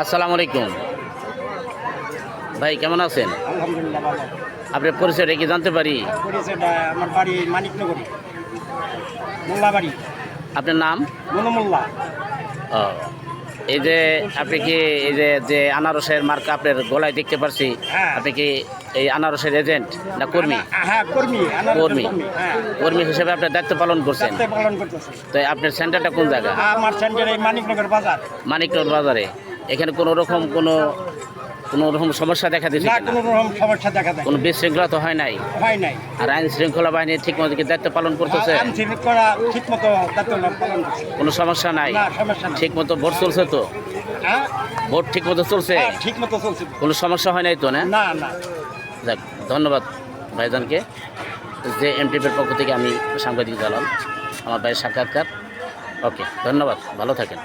আসসালামু আলাইকুম। ভাই কেমন আছেন? আপনার পরিচয়টা কি জানতে পারি? আমার বাড়ি মানিকনগরী মোল্লা আপনার নাম? মনোমোল্লা ও এই যে আপনি কি এই যে যে আনারসের মার্কা আপনার গলায় দেখতে পারছি হ্যাঁ। আপনি কি এই আনারসের এজেন্ট না কর্মী? হ্যাঁ কর্মী কর্মী। হ্যাঁ। হিসেবে আপনার দায়িত্ব পালন করছেন? তো আপনার সেন্টারটা কোন জায়গা? আমার সেন্টার মানিকনগর বাজার। মানিকনগর বাজারে। এখানে কোনো রকম কোনো কোনো রকম সমস্যা দেখা দিচ্ছে না কোনো? রকম সমস্যা দেখা দেয় কোনো বিশৃঙ্খলা তো হয় নাই? হয় নাই। আর আইন শৃঙ্খলা বাহিনী ঠিক মতো কি দায়িত্ব পালন করতেছে? আইন শৃঙ্খলা ঠিক মতো দায়িত্ব পালন করছে কোনো সমস্যা নাই? না সমস্যা নেই। ঠিক মতো ভোট চলছে তো? হ্যাঁ? ভোট ঠিক মতো চলছে? হ্যাঁ, ঠিক মতো চলছে। কোনো সমস্যা হয় নাই তো না? না না। যাক ধন্যবাদ ভাইজানকে। যে এমটিপির পক্ষ থেকে আমি সাংবাদিক জানাল আমার ভাইয়ের সাক্ষাৎকার। ওকে ধন্যবাদ ভালো থাকেন।